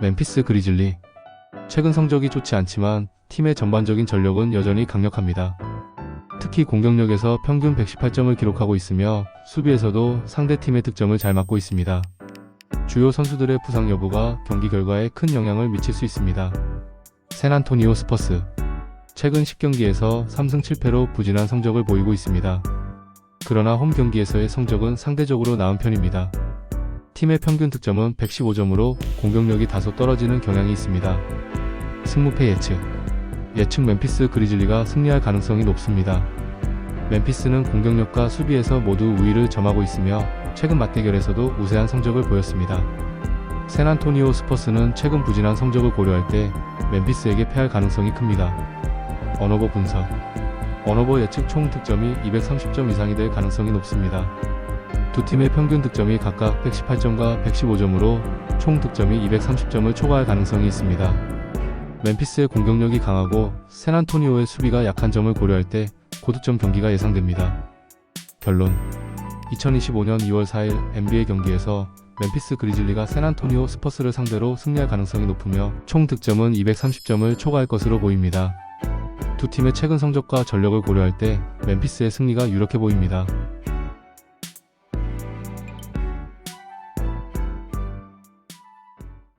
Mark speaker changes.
Speaker 1: 멤피스 그리즐리. 최근 성적이 좋지 않지만 팀의 전반적인 전력은 여전히 강력합니다. 특히 공격력에서 평균 118점을 기록하고 있으며 수비에서도 상대 팀의 득점을 잘 막고 있습니다. 주요 선수들의 부상 여부가 경기 결과에 큰 영향을 미칠 수 있습니다. 샌안토니오 스퍼스. 최근 10경기에서 3승 7패로 부진한 성적을 보이고 있습니다. 그러나 홈 경기에서의 성적은 상대적으로 나은 편입니다. 팀의 평균 득점은 115점으로 공격력이 다소 떨어지는 경향이 있습니다. 승무패 예측. 예측 멤피스 그리즐리가 승리할 가능성이 높습니다. 멤피스는 공격력과 수비에서 모두 우위를 점하고 있으며 최근 맞대결에서도 우세한 성적을 보였습니다. 샌안토니오 스퍼스는 최근 부진한 성적을 고려할 때 멤피스에게 패할 가능성이 큽니다. 언어보 분석. 언어보 예측 총 득점이 230점 이상이 될 가능성이 높습니다. 두 팀의 평균 득점이 각각 118점과 115점으로 총 득점이 230점을 초과할 가능성이 있습니다. 멤피스의 공격력이 강하고 샌안토니오의 수비가 약한 점을 고려할 때 고득점 경기가 예상됩니다. 결론 2025년 2월 4일 NBA 경기에서 멤피스 그리즐리가 샌안토니오 스퍼스를 상대로 승리할 가능성이 높으며 총 득점은 230점을 초과할 것으로 보입니다. 두 팀의 최근 성적과 전력을 고려할 때 멤피스의 승리가 유력해 보입니다.